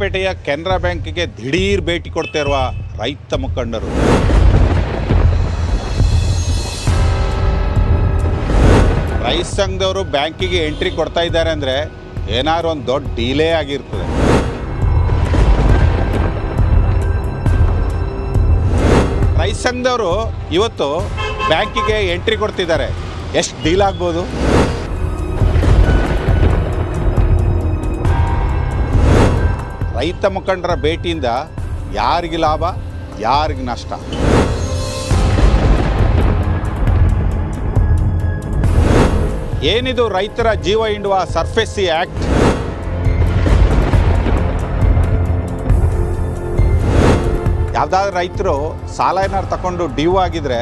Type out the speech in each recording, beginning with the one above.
ಪೇಟೆಯ ಕೆನರಾ ಬ್ಯಾಂಕ್ಗೆ ದಿಢೀರ್ ಭೇಟಿ ಕೊಡ್ತಾ ಇರುವ ರೈತ ಮುಖಂಡರು. ರೈತ ಸಂಘದವರು ಬ್ಯಾಂಕಿಗೆ ಎಂಟ್ರಿ ಕೊಡ್ತಾ ಇದ್ದಾರೆ ಅಂದರೆ ಏನಾದ್ರು ಒಂದು ದೊಡ್ಡ ಡೀಲೇ ಆಗಿರ್ತದೆ. ರೈತ ಸಂಘದವರು ಇವತ್ತು ಬ್ಯಾಂಕಿಗೆ ಎಂಟ್ರಿ ಕೊಡ್ತಿದ್ದಾರೆ. ಎಷ್ಟು ಡೀಲ್ ಆಗ್ಬೋದು? ರೈತ ಮುಖಂಡರ ಭೇಟಿಯಿಂದ ಯಾರಿಗೆ ಲಾಭ, ಯಾರಿಗೆ ನಷ್ಟ? ಏನಿದು ರೈತರ ಜೀವ ಹಿಂಡುವ ಸರ್ಫೆಸಿ ಆ್ಯಕ್ಟ್ ಯಾವುದಾದ್ರು ರೈತರು ಸಾಲ ಏನಾದ್ರು ತಗೊಂಡು ಡ್ಯೂ ಆಗಿದ್ರೆ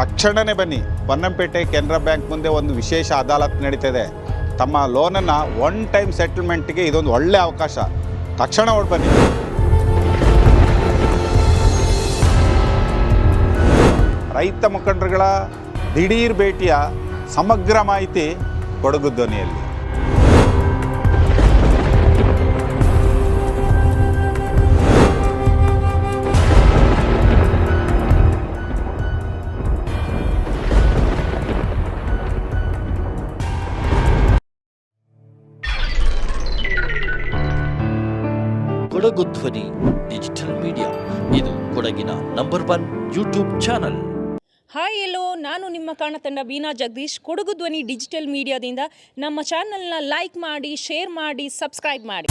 ತಕ್ಷಣವೇ ಬನ್ನಿ. ಪೊನ್ನಂಪೇಟೆ ಕೆನರಾ ಬ್ಯಾಂಕ್ ಮುಂದೆ ಒಂದು ವಿಶೇಷ ಅದಾಲತ್ ನಡೀತಿದೆ. ತಮ್ಮ ಲೋನನ್ನು ಒನ್ ಟೈಮ್ ಸೆಟಲ್ಮೆಂಟ್ಗೆ ಇದೊಂದು ಒಳ್ಳೆ ಅವಕಾಶ. ತಕ್ಷಣ ಹೊಡ್ ಬನ್ನಿ. ರೈತ ಮುಖಂಡರುಗಳ ದಿಢೀರ್ ಭೇಟಿಯ ಸಮಗ್ರ ಮಾಹಿತಿ ಕೊಡಗು ಧ್ವನಿಯಲ್ಲಿ. ಕೊಡಗು ಧ್ವನಿ ಡಿಜಿಟಲ್ ಮೀಡಿಯಾ ಇದು ಕೊಡಗಿನ number one YouTube channel hi hello ನಾನು ನಿಮ್ಮ ಕಾಣತಂಡ ವೀನಾ ಜಗದೀಶ್. ಕೊಡಗು ಧ್ವನಿ ಡಿಜಿಟಲ್ ಮೀಡಿಯಾದಿಂದ ನಮ್ಮ ಚಾನಲ್ನ ಲೈಕ್ ಮಾಡಿ ಶೇರ್ ಮಾಡಿ ಸಬ್ಸ್ಕ್ರೈಬ್ ಮಾಡಿ.